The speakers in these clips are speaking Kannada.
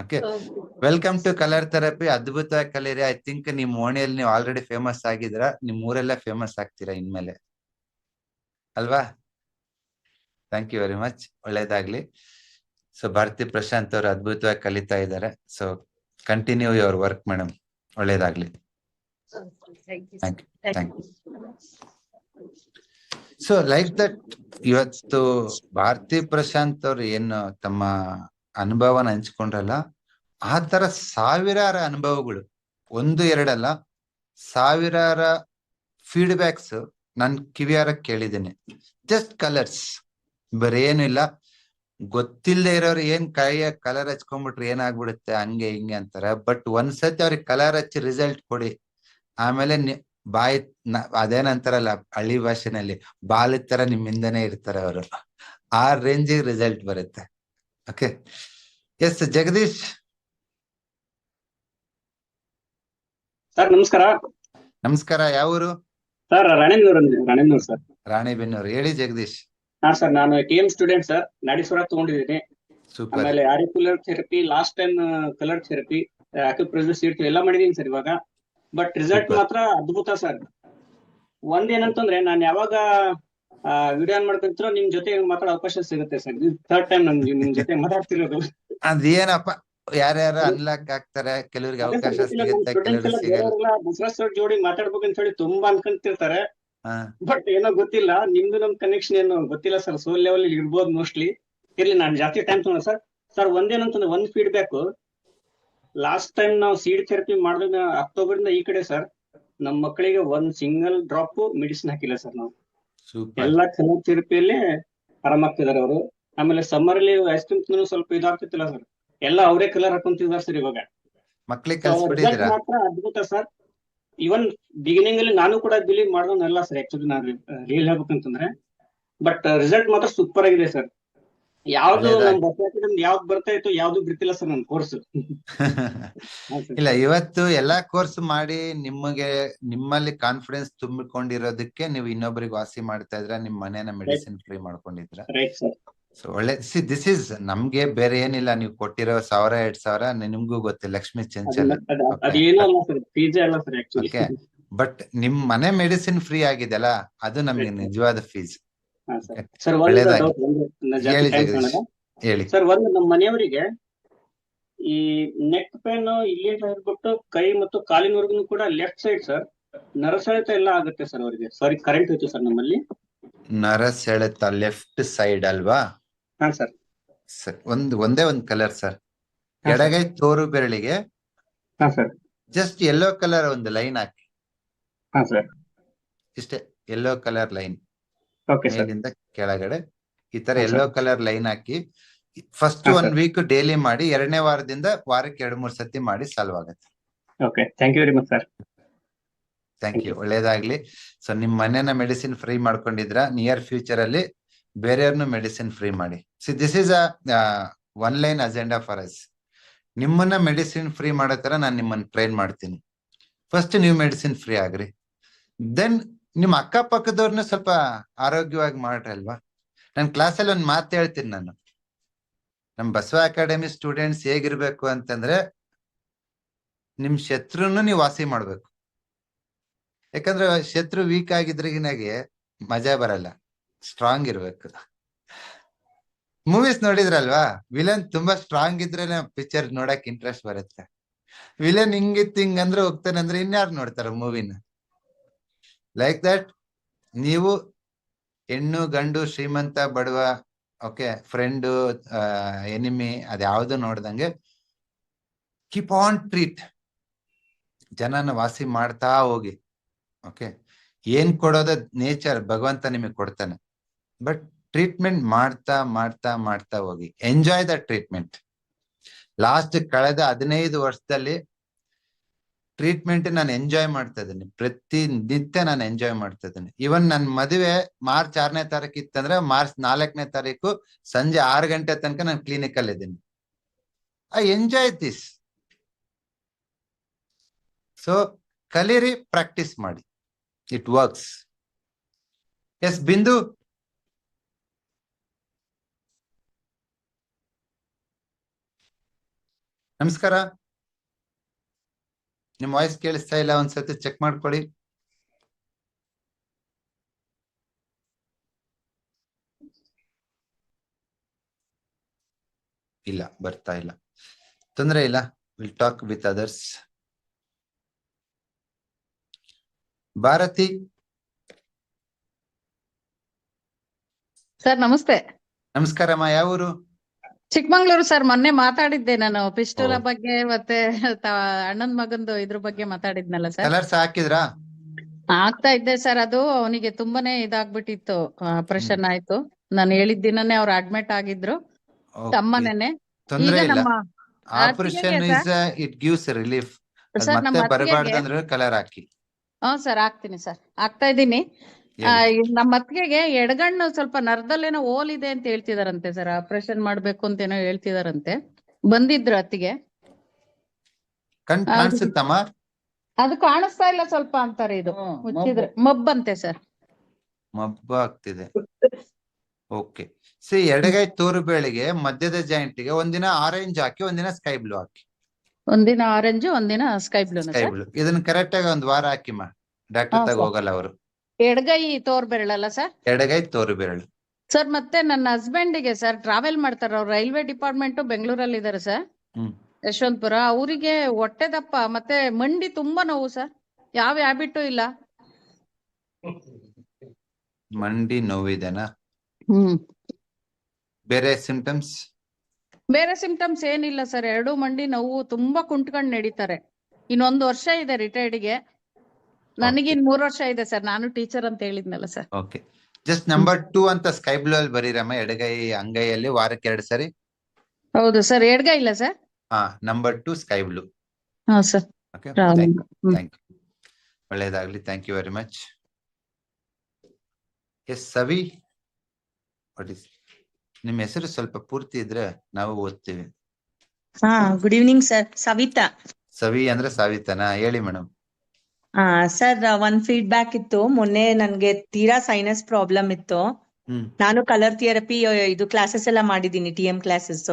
Okay welcome to colour therapy ಅದ್ಭುತ ಕಲೀರಿ ಐ ಥಿಂಕ್ ನಿಮ್ ಓಣಿಯಲ್ಲಿ ನೀವು ಆಲ್ರೆಡಿ ಫೇಮಸ್ ಆಗಿದ್ರ ನಿಮ್ ಊರೆಲ್ಲ ಫೇಮಸ್ ಆಗ್ತೀರಾ ಇನ್ಮೇಲೆ? ಅಲ್ವಾ? ಥ್ಯಾಂಕ್ ಯು ವೆರಿ ಮಚ್ ಒಳ್ಳೇದಾಗ್ಲಿ. ಸೊ ಭಾರತಿ ಪ್ರಶಾಂತ್ ಅವರು ಅದ್ಭುತವಾಗಿ ಕಲಿತಾ ಇದ್ದಾರೆ. So continue your work madam ಒಳ್ಳೇದಾಗ್ಲಿ. Thank you Thank thank you so like that ಇವತ್ತು ಭಾರತಿ ಪ್ರಶಾಂತ್ ಅವರು ಏನು ತಮ್ಮ ಅನುಭವನ ಹಂಚ್ಕೊಂಡ್ರಲ್ಲ, ಆ ತರ ಸಾವಿರಾರು ಅನುಭವಗಳು, ಒಂದು, ಎರಡಲ್ಲ, ಸಾವಿರಾರ ಫೀಡ್ಬ್ಯಾಕ್ಸ್ ನನ್ ಕಿವಿಯಾರ ಕೇಳಿದ್ದೇನೆ. ಜಸ್ಟ್ ಕಲರ್ಸ್ ಬರೇನು ಇಲ್ಲ. ಗೊತ್ತಿಲ್ಲದೆ ಇರೋರು ಏನ್ ಕೈಯ ಕಲರ್ ಹಚ್ಕೊಂಡ್ಬಿಟ್ರೆ ಏನಾಗ್ಬಿಡುತ್ತೆ ಹಂಗೆ, ಹಿಂಗೆ ಅಂತಾರೆ. ಬಟ್ ಒಂದ್ಸತಿ ಅವ್ರಿಗೆ ಕಲರ್ ಹಚ್ಚಿ ರಿಸಲ್ಟ್ ಕೊಡಿ. ಆಮೇಲೆ ಬಾಯಿ ಅದೇನಂತಾರಲ್ಲ ಹಳ್ಳಿ ಭಾಷೆನಲ್ಲಿ, ಬಾಲಿ ತರ ನಿಮ್ಮಿಂದನೇ ಇರ್ತಾರೆ ಅವರು. ಆ ರೇಂಜಿಗೆ ರಿಸಲ್ಟ್ ಬರುತ್ತೆ. ಓಕೆ ಎಸ್ ಜಗದೀಶ್ ಸರ್ ನಮಸ್ಕಾರ. ನಮಸ್ಕಾರ. ಯಾವ ಊರು? Sir Ranebennur Ranebennur sir Ranebennur. ಹೇಳಿ ಜಗದೀಶ್. ಹಾ ಸರ್ ನಾನು ಕೆ ಎಂ ಸ್ಟೂಡೆಂಟ್ ಸರ್ ನಾಡೀಶ್ವರ ತಗೊಂಡಿದ್ದೀನಿ. ಸೂಪರ್. ಆಮೇಲೆ auricular therapy last time colour therapy acupressure seed ಎಲ್ಲ ಮಾಡಿದೀನಿ ಸರ್ ಇವಾಗ. ಬಟ್ ರಿಸಲ್ಟ್ ಮಾತ್ರ ಅದ್ಭುತ ಸರ್ ಒಂದೇನಂತಂದ್ರೆ ನಾನು ಯಾವಾಗ ವಿಡಿಯೋ ಮಾಡ್ಕೊಂತಿರೋ ನಿಮ್ ಜೊತೆ ಮಾತಾಡೋ ಅವಕಾಶ ಸಿಗುತ್ತೆ ಸರ್. ಥರ್ಡ್ ಟೈಮ್ ನಮ್ಗೆ ನಿಮ್ ಜೊತೆ ಮಾತಾಡ್ತಿರೋದು. ಅದೇನಪ್ಪ ಯಾರ್ಯಾರು ಅನ್ಲಾಕ್ ಆಗ್ತಾರೆ ಕೆಲವರಿಗೆ ಅವಕಾಶ ಸಿಗುತ್ತೆ ಕೆಲವ್ರಿಗೆ ಸಿಗಲ್ಲ. ಜೋಡಿ ಮಾತಾಡ್ಬೇಕಂತ ಹೇಳಿ ತುಂಬಾ ಅನ್ಕೊಂತಿರ್ತಾರೆ. ಬಟ್ ಏನೋ ಗೊತ್ತಿಲ್ಲ ನಿಮ್ದು ನಮ್ ಕನೆಕ್ಷನ್ ಏನು ಗೊತ್ತಿಲ್ಲ ಸರ್. ಸೋಲ್ ಲೆವೆಲ್ ಇರ್ಬೋದು ಮೋಸ್ಟ್ಲಿ ಇರ್ಲಿ ನಾನು ಜಾಸ್ತಿ ಟೈಮ್ ತಗೊಂಡ ಸರ್. ಸರ್ ಒಂದೇನಂತಂದ್ರೆ ಒಂದ್ ಫೀಡ್ಬ್ಯಾಕ್ ಲಾಸ್ಟ್ ಟೈಮ್ ನಾವು ಸೀಡ್ ಥೆರಪಿ ಮಾಡಿದ ಅಕ್ಟೋಬರ್ ಇಂದ ಈ ಕಡೆ ಸರ್ ನಮ್ಮ ಮಕ್ಕಳಿಗೆ ಒಂದ್ ಸಿಂಗಲ್ ಡ್ರಾಪ್ ಮೆಡಿಸಿನ್ ಹಾಕಿಲ್ಲ ಸರ್ ನಾವು. ಎಲ್ಲಾ ಕಲರ್ ಥೆರಪಿಯಲ್ಲಿ ಆರಾಮಾಗ್ತಿದಾರೆ ಅವರು. ಆಮೇಲೆ ಸಮ್ಮರ್ ಅಲ್ಲಿ ಐಸ್ ಕ್ರೀಮ್ ಸ್ವಲ್ಪ ಇದಾಗ್ತಿತ್ತಿಲ್ಲ ಸರ್ ಎಲ್ಲ ಅವರೇ ಕಲರ್ ಹಾಕೊಂತಿದ್ದಾರೆ ಸರ್ ಇವಾಗ. ಮಾತ್ರ ಅದ್ಭುತ ಸರ್ ಇವನ್ ಬಿಗಿನಿಂಗ್ ಅಲ್ಲಿ ನಾನು ಕೂಡ ಬಿಲೀವ್ ಮಾಡೋದನ್ನಲ್ಲ ಸರ್ ಆಕ್ಚುಲಿ ನಾನು ರಿಯಲ್ ಹೇಳ್ಬೇಕಂತಂದ್ರೆ. ಬಟ್ ರಿಸಲ್ಟ್ ಮಾತ್ರ ಸೂಪರ್ ಆಗಿದೆ ಸರ್ ಯಾವ್ದು ಒಳ್ಳೇದಾಗ್ಲಿ. ನಮ್ ಬಸ್ ಅಕಾಡೆಮಿ ಯಾವ್ದು ಬರ್ತಾ ಇತ್ತು ಯಾವ್ದು ಬಿಡ್ತಿಲ್ಲ ಸರ್ ನನ್ ಕೋರ್ಸ್ ಇಲ್ಲ ಇವತ್ತು ಎಲ್ಲಾ ಕೋರ್ಸ್ ಮಾಡಿ ನಿಮಗೆ ನಿಮ್ಮಲ್ಲಿ ಕಾನ್ಫಿಡೆನ್ಸ್ ತುಂಬಿಕೊಂಡಿರೋದಕ್ಕೆ ನೀವು ಇನ್ನೊಬ್ಬರಿಗೆ ವಾಸಿ ಮಾಡ್ತಾ ಇದ್ರ ನಿಮ್ ಮನೇನ ಮೆಡಿಸಿನ್ ಫ್ರೀ ಮಾಡ್ಕೊಂಡಿದ್ರ. ಸೊ ಒಳ್ಳೆ ಸಿ ದಿಸ್ ಇಸ್ ನಮ್ಗೆ ಬೇರೆ ಏನಿಲ್ಲ ನೀವು ಕೊಟ್ಟಿರೋ ಸಾವಿರ ಎರಡ್ ಸಾವಿರ ನಿಮ್ಗೂ ಗೊತ್ತಿಲ್ಲ ಲಕ್ಷ್ಮಿ ಚಂಚಲ್. ಬಟ್ ನಿಮ್ ಮನೆ ಮೆಡಿಸಿನ್ ಫ್ರೀ ಆಗಿದೆ ಅಲ್ಲ ಅದು ನಮ್ಗೆ ನಿಜವಾದ ಫೀಸ್ ಸರ್. ಒಂದು ಸರ್ ಒಂದು ನಮ್ಮ ಮನೆಯವರಿಗೆ ಈ ನೆಕ್ ಪೇನ್ ಇಲ್ಲಿಂದ ಹಿಡ್ಬಿಟ್ಟು ಕೈ ಮತ್ತು ಕಾಲಿನವರೆಗೂ ಕೂಡ ಲೆಫ್ಟ್ ಸೈಡ್ ಸರ್ ನರಸೆಳೆತ ಎಲ್ಲ ಆಗುತ್ತೆ ಸರ್ ಅವರಿಗೆ. ಸಾರಿ ಕರೆಂಟ್ ಹೋಯ್ತು ಸರ್ ನಮ್ಮಲ್ಲಿ. ನರಸೆಳೆತ ಲೆಫ್ಟ್ ಸೈಡ್ ಅಲ್ವಾ? ಹಾ ಸರ್ ಸರ್ ಒಂದ್ ಒಂದೇ ಒಂದ್ ಕಲರ್ ಸರ್. ಎಡಗೈ ತೋರು ಬೆರಳಿಗೆ ಹಾ ಸರ್ ಜಸ್ಟ್ ಯೆಲ್ಲೋ ಕಲರ್ ಒಂದು ಲೈನ್ ಹಾಕಿ. ಹಾ ಸರ್ ಇಷ್ಟೇ ಯೆಲ್ಲೋ ಕಲರ್ ಲೈನ್ ಮೇಲಿಂದ ಕೆಳಗಡೆ ಈ ತರ ಎಲ್ಲೋ ಕಲರ್ ಲೈನ್ ಹಾಕಿ ಫಸ್ಟ್ ಒನ್ ವೀಕ್ ಡೈಲಿ ಮಾಡಿ ಎರಡನೇ ವಾರದಿಂದ ವಾರಕ್ಕೆ ಎರಡು ಮೂರು ಸತಿ ಮಾಡಿ ಸಾಲ್ವ್ ಆಗುತ್ತೆ. Okay thank you very much sir thank you ಒಳ್ಳೇದಾಗ್ಲಿ. ಸೊ ನಿಮ್ ಮನೇನ ಮೆಡಿಸಿನ್ ಫ್ರೀ ಮಾಡ್ಕೊಂಡಿದ್ರ ನಿಯರ್ ಫ್ಯೂಚರ್ ಅಲ್ಲಿ ಬೇರೆಯವ್ರನ್ನು ಮೆಡಿಸಿನ್ ಫ್ರೀ ಮಾಡಿ. See this is a one line agenda for us ನಿಮ್ಮನ್ನ ಮೆಡಿಸಿನ್ ಫ್ರೀ ಮಾಡೋ ತರ ನಾನು ನಿಮ್ಮನ್ನ ಟ್ರೈನ್ ಮಾಡ್ತೀನಿ. ಫಸ್ಟ್ ನೀವು ಮೆಡಿಸಿನ್ ಫ್ರೀ ಆಗ್ರಿ. ದೆನ್ ನಿಮ್ ಅಕ್ಕಪಕ್ಕದವ್ರನ್ನ ಸ್ವಲ್ಪ ಆರೋಗ್ಯವಾಗಿ ಮಾಡ್ರಿ ಅಲ್ವಾ? ನನ್ ಕ್ಲಾಸಲ್ಲಿ ಒಂದ್ ಮಾತು ಹೇಳ್ತೀನಿ ನಾನು. ನಮ್ ಬಸವ ಅಕಾಡೆಮಿ ಸ್ಟೂಡೆಂಟ್ಸ್ ಹೇಗಿರ್ಬೇಕು ಅಂತಂದ್ರೆ ನಿಮ್ ಶತ್ರುನು ನೀವು ವಾಸಿ ಮಾಡ್ಬೇಕು. ಯಾಕಂದ್ರೆ ಶತ್ರು ವೀಕ್ ಆಗಿದ್ರಿಗಿನಾಗೆ ಮಜಾ ಬರಲ್ಲ ಸ್ಟ್ರಾಂಗ್ ಇರ್ಬೇಕು. ಮೂವೀಸ್ ನೋಡಿದ್ರಲ್ವಾ? ವಿಲನ್ ತುಂಬಾ ಸ್ಟ್ರಾಂಗ್ ಇದ್ರೇನೆ ಪಿಕ್ಚರ್ ನೋಡಕ್ ಇಂಟ್ರೆಸ್ಟ್ ಬರುತ್ತೆ. ವಿಲನ್ ಹಿಂಗಿತ್ತು ಹಿಂಗಂದ್ರೆ ಹೋಗ್ತಾನೆ ಅಂದ್ರೆ ಇನ್ಯಾರು ನೋಡ್ತಾರ ಮೂವಿನ ಲೈಕ್ ದಟ್ ನೀವು ಹೆಣ್ಣು, ಗಂಡು, ಶ್ರೀಮಂತ, ಬಡವ ಓಕೆ ಫ್ರೆಂಡು ಎನಿಮಿ ಅದ್ಯಾವುದು ನೋಡ್ದಂಗೆ ಕೀಪ್ ಆನ್ ಟ್ರೀಟ್ ಜನನ ವಾಸಿ ಮಾಡ್ತಾ ಹೋಗಿ ಓಕೆ ಏನ್ ಕೊಡೋದ ನೇಚರ್ ಭಗವಂತ ನಿಮಗೆ ಕೊಡ್ತಾನೆ. ಬಟ್ ಟ್ರೀಟ್ಮೆಂಟ್ ಮಾಡ್ತಾ ಮಾಡ್ತಾ ಮಾಡ್ತಾ ಹೋಗಿ. ಎಂಜಾಯ್ ದ ಟ್ರೀಟ್ಮೆಂಟ್ ಲಾಸ್ಟ್ ಕಳೆದ ಹದಿನೈದು ವರ್ಷದಲ್ಲಿ ಟ್ರೀಟ್ಮೆಂಟ್ ನಾನು ಎಂಜಾಯ್ ಮಾಡ್ತಾ ಇದ್ದೀನಿ. ಪ್ರತಿ ನಿತ್ಯ ನಾನು ಎಂಜಾಯ್ ಮಾಡ್ತಾ ಇದ್ದೀನಿ. ಇವನ್ ನನ್ನ ಮದುವೆ ಮಾರ್ಚ್ ಆರನೇ ತಾರೀಕು ಇತ್ತಂದ್ರೆ ಮಾರ್ಚ್ ನಾಲ್ಕನೇ ತಾರೀಕು ಸಂಜೆ ಆರು ಗಂಟೆ ತನಕ ನಾನು ಕ್ಲಿನಿಕ್ ಅಲ್ಲಿ ಇದ್ದೀನಿ. ಐ ಎಂಜಾಯ್ ದಿಸ್ ಸೊ ಕಲೀರಿ ಪ್ರಾಕ್ಟೀಸ್ ಮಾಡಿ. It works yes Bindu? ನಮಸ್ಕಾರ. ನಿಮ್ ವಾಯ್ಸ್ ಕೇಳಿಸ್ತಾ ಇಲ್ಲ ಒಂದ್ಸತಿ ಚೆಕ್ ಮಾಡ್ಕೊಳ್ಳಿ. ಇಲ್ಲ ಬರ್ತಾ ಇಲ್ಲ. ತೊಂದರೆ ಇಲ್ಲ will talk with others Bharathi? Sir ನಮಸ್ತೆ. ನಮಸ್ಕಾರಮ್ಮ ಯಾವ ಊರು ಚಿಕ್ಕಮಂಗ್ಳೂರು ಸರ್ ಮೊನ್ನೆ ಮಾತಾಡಿದ್ದೆ ನಾನು. ಪಿಸ್ಟೂಲ ಬಗ್ಗೆ ಮತ್ತೆ ಅಣ್ಣನ್ ಮಗಂದು ಇದ್ರ ಬಗ್ಗೆ ಮಾತಾಡಿದ್ನಲ್ಲ ಸರ್. ಕಲರ್ಸ್ ಹಾಕಿದ್ರಾ? ಆಗ್ತಾ ಇದ್ದೆ ಸರ್ ಅದು ಅವನಿಗೆ ತುಂಬಾನೇ ಇದಾಗ್ಬಿಟ್ಟಿತ್ತು. ಆಪರೇಷನ್ ಆಯ್ತು. ನಾನು ಹೇಳಿದ ದಿನನೇ ಅವ್ರು ಅಡ್ಮಿಟ್ ಆಗಿದ್ರು. ತಮ್ಮನೇನೆ. ತೊಂದ್ರೆ ಈಗ ಇಲ್ಲ. ನಮ್ಮ operation is it gives relief. Sir ನಮ್ಮ ಮತ್ತೆ ಅತ್ತಿಗೆಗೆ ಕಲರ್ ಹಾಕಿ. ಹಾ ಸರ್ ಆಗ್ತೀನಿ ಸರ್. ಆಗ್ತಾ ಇದ್ದೀನಿ. ನಮ್ಮ ಅತ್ತಿಗೆಗೆ ಎಡಗಣ್ಣು ಸ್ವಲ್ಪ ನರದಲ್ಲೇನೋ ಹೋಲ್ ಇದೆ ಅಂತ ಹೇಳ್ತಿದಾರಂತೆ ಸರ್. ಆಪರೇಷನ್ ಮಾಡ್ಬೇಕು ಅಂತ ಏನೋ ಹೇಳ್ತಿದಾರಂತೆ. ಬಂದಿದ್ರು ಅತ್ತಿಗೆ. ಕಣ್. ಕಾಣಿಸುತ್ತಮ್ಮ? ಅದು ಕಾಣಿಸ್ತಾ ಇಲ್ಲ ಸ್ವಲ್ಪ ಅಂತಾರೆ ಇದು. ಮುಚ್ಚಿದ್ರೆ ಮಬ್ಬಂತೆ ಸರ್. ಮಬ್ಬ ಆಗ್ತಿದೆ. ಓಕೆ. ಸಿ ಎಡಗೈ ತೋರು ಬೆಳಿಗ್ಗೆ ಮಧ್ಯದ ಜಾಯಿಂಟ್ಗೆ ಒಂದಿನ ಆರೆಂಜ್ ಹಾಕಿ ಒಂದಿನ ಸ್ಕೈ ಬ್ಲೂ ಹಾಕಿ. ಒಂದಿನ ಆರೆಂಜ್ ಒಂದಿನ ಸ್ಕೈ ಬ್ಲೂ ಸ್ಕೈ ಬ್ಲೂ ಇದನ್ನ ಕರೆಕ್ಟ್ ಆಗಿ ಒಂದ್ ವಾರ ಹಾಕಿಮ್ಮ ಡಾಕ್ಟರ್ ತಗ ಹೋಗಲ್ಲ ಅವರು. ಎಡಗೈ ತೋರ್ ಬೆರಳಲ್ಲ ಸರ್? ಎಡಗೈ ತೋರು ಬೆರಳು. ಸರ್ ಮತ್ತೆ ನನ್ನ ಹಸ್ಬೆಂಡಿಗೆ ಸರ್ ಟ್ರಾವೆಲ್ ಮಾಡ್ತಾರ ಅವ್ರು ರೈಲ್ವೆ ಡಿಪಾರ್ಟ್ಮೆಂಟ್ ಬೆಂಗಳೂರಲ್ಲಿ ಇದಾರೆ ಸರ್. ಹ್ಮ್. ಯಶವಂತಪುರ ಅವರಿಗೆ ಹೊಟ್ಟೆ ದಪ್ಪ ಮತ್ತೆ ಮಂಡಿ ತುಂಬಾ ನೋವು ಸರ್. ಯಾವ ಹ್ಯಾಬಿಟ್ ಇಲ್ಲ. ಮಂಡಿ ನೋವಿದೆನಾ? ಹ್ಮ್. ಬೇರೆ ಸಿಂಪ್ಟಮ್ಸ್ ಬೇರೆ ಸಿಂಪ್ಟಮ್ಸ್ ಏನಿಲ್ಲ ಸರ್. ಎರಡು ಮಂಡಿ ನೋವು ತುಂಬಾ ಕುಂಟ್ಕೊಂಡ್ ನಡೀತಾರೆ. ಇನ್ನೊಂದು ವರ್ಷ ಇದೆ ರಿಟೈರ್ಡ್ಗೆ ನನಗಿನ್ ಮೂರ್ ವರ್ಷ ಇದೆ ಸರ್. ನಾನು ಟೀಚರ್ ಅಂತ ಹೇಳಿದ್ನಲ್ಲ sir. Okay just number two ಅಂತ ಸ್ಕೈ ಬ್ಲೂ ಅಲ್ಲಿ ಬರೀರಮ್ಮ ಎಡಗೈ ಅಂಗೈಯಲ್ಲಿ ವಾರಕ್ಕೆ ಎರಡು ಸರಿ? ಹೌದು ಸರ್. ಎಡ್ಗೈ ಇಲ್ಲ ಸರ್. ಹಾ ನಂಬರ್ ಟೂ ಸ್ಕೈ ಬ್ಲೂ ಹಾ ಸರ್. ಓಕೆ ಥ್ಯಾಂಕ್ ಯು ಒಳ್ಳೇದಾಗ್ಲಿ. Thank you very much yes Savi what is ನಿಮ್ಮ ಹೆಸರು ಸ್ವಲ್ಪ ಪೂರ್ತಿ ಇದ್ರೆ ನಾವು ಓದ್ತೀವಿ. ಹಾ good evening sir Savita Savi ಅಂದ್ರೆ ಸಾವಿತನಾ? ಹೇಳಿ ಮೇಡಮ್ ಸರ್ ಒಂದ್ ಫೀಡ್ಬ್ಯಾಕ್ ಇತ್ತು. ಮೊನ್ನೆ ನನ್ಗೆ ತೀರಾ ಸೈನಸ್ ಪ್ರಾಬ್ಲಮ್ ಇತ್ತು. ನಾನು ಕಲರ್ ಥಿಯರಪಿ ಇದು ಕ್ಲಾಸಸ್ ಎಲ್ಲ ಮಾಡಿದೀನಿ ಟಿ ಎಂ ಕ್ಲಾಸಸ್.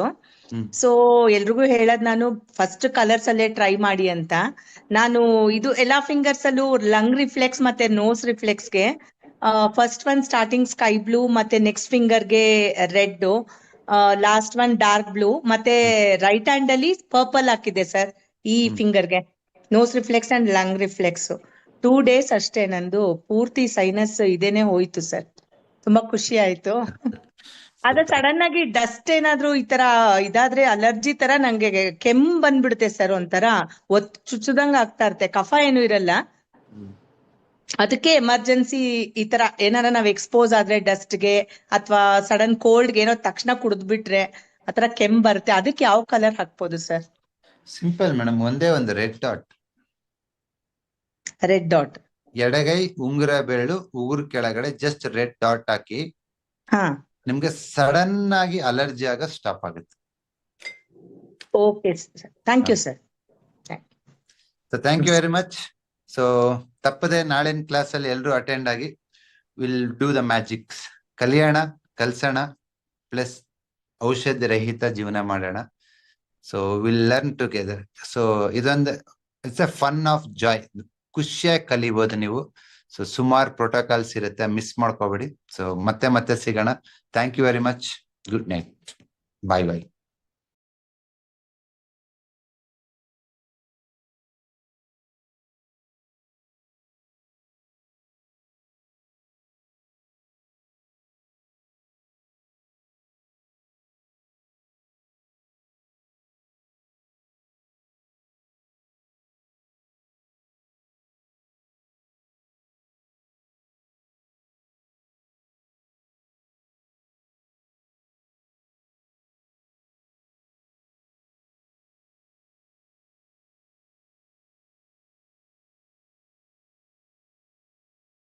ಸೊ ಎಲ್ರಿಗೂ ಹೇಳದ್ ನಾನು ಫಸ್ಟ್ ಕಲರ್ಸ್ ಅಲ್ಲೇ ಟ್ರೈ ಮಾಡಿ ಅಂತ. ನಾನು ಇದು ಎಲ್ಲಾ ಫಿಂಗರ್ಸ್ ಅಲ್ಲೂ ಲಂಗ್ ರಿಫ್ಲೆಕ್ಸ್ ಮತ್ತೆ nose ರಿಫ್ಲೆಕ್ಸ್ಗೆ first one starting sky blue ಮತ್ತೆ next ಫಿಂಗರ್ಗೆ red last one dark blue ಮತ್ತೆ ರೈಟ್ ಹ್ಯಾಂಡ್ ಅಲ್ಲಿ ಪರ್ಪಲ್ ಹಾಕಿದೆ ಸರ್ ಈ finger ಫಿಂಗರ್ಗೆ nose reflex and lung reflex two days ಅಷ್ಟೇ ನಂದು. ಪೂರ್ತಿ ಸೈನಸ್ ಇದೇನೆ ಹೋಯ್ತು ಸರ್ ತುಂಬಾ ಖುಷಿ ಆಯ್ತು. ಅದ ಸಡನ್ ಆಗಿ ಡಸ್ಟ್ ಏನಾದ್ರೂ ಈ ತರ ಇದಾದ್ರೆ ಅಲರ್ಜಿ ತರ ನಂಗೆ ಕೆಮ್ ಬಂದ್ಬಿಡುತ್ತೆ ಸರ್ ಒಂಥರ. ಒತ್ ಚುಚ್ಚುದಂಗ ಆಗ್ತಾ ಇರುತ್ತೆ. ಕಫ ಏನು ಇರಲ್ಲ. ಅದಕ್ಕೆ ಎಮರ್ಜೆನ್ಸಿ ಈ ತರ ಏನಾರ ನಾವ್ ಎಕ್ಸ್ಪೋಸ್ ಆದ್ರೆ ಡಸ್ಟ್ಗೆ ಅಥವಾ ಸಡನ್ ಕೋಲ್ಡ್ ಏನೋ ತಕ್ಷಣ ಕುಡಿದ್ಬಿಟ್ರೆ ಆತರ ಕೆಮ್ ಬರುತ್ತೆ. ಅದಕ್ಕೆ ಯಾವ ಕಲರ್ ಹಾಕ್ಬೋದು ಸರ್ ಸಿಂಪಲ್ ಮೇಡಮ್ ಒಂದೇ ಒಂದು ರೆಡ್ ಡಾಟ್ ರೆಡ್ ಡಾಟ್ ಎಡಗೈ ಉಂಗುರ ಬೆರಳು ಉಗುರು ಕೆಳಗಡೆ ಜಸ್ಟ್ ರೆಡ್ ಡಾಟ್ ಹಾಕಿ ಹಾ. ನಿಮ್ಗೆ ಸಡನ್ ಆಗಿ ಅಲರ್ಜಿ ಆಗ ಸ್ಟಾಪ್ ಆಗುತ್ತೆ. Okay sir thank you sir so thank you very much so ತಪ್ಪದೆ ನಾಳಿನ ಕ್ಲಾಸ್ ಅಲ್ಲಿ ಎಲ್ಲರೂ ಅಟೆಂಡ್ ಆಗಿ ವಿಲ್ ಡೂ ದ ಮ್ಯಾಜಿಕ್ಸ್ ಕಲಿಯೋಣ ಕಲ್ಸೋಣ ಪ್ಲಸ್ ಔಷಧ ರಹಿತ ಜೀವನ ಮಾಡೋಣ. So will learn together so ಇದೊಂದು it's a fun of joy ಖುಷಿಯಾಗಿ ಕಲಿಬಹುದು ನೀವು. ಸೊ ಸುಮಾರು ಪ್ರೋಟೋಕಾಲ್ಸ್ ಇರುತ್ತೆ. ಮಿಸ್ ಮಾಡ್ಕೋಬೇಡಿ. ಸೊ ಮತ್ತೆ ಮತ್ತೆ ಸಿಗೋಣ. Thank you very much good night bye bye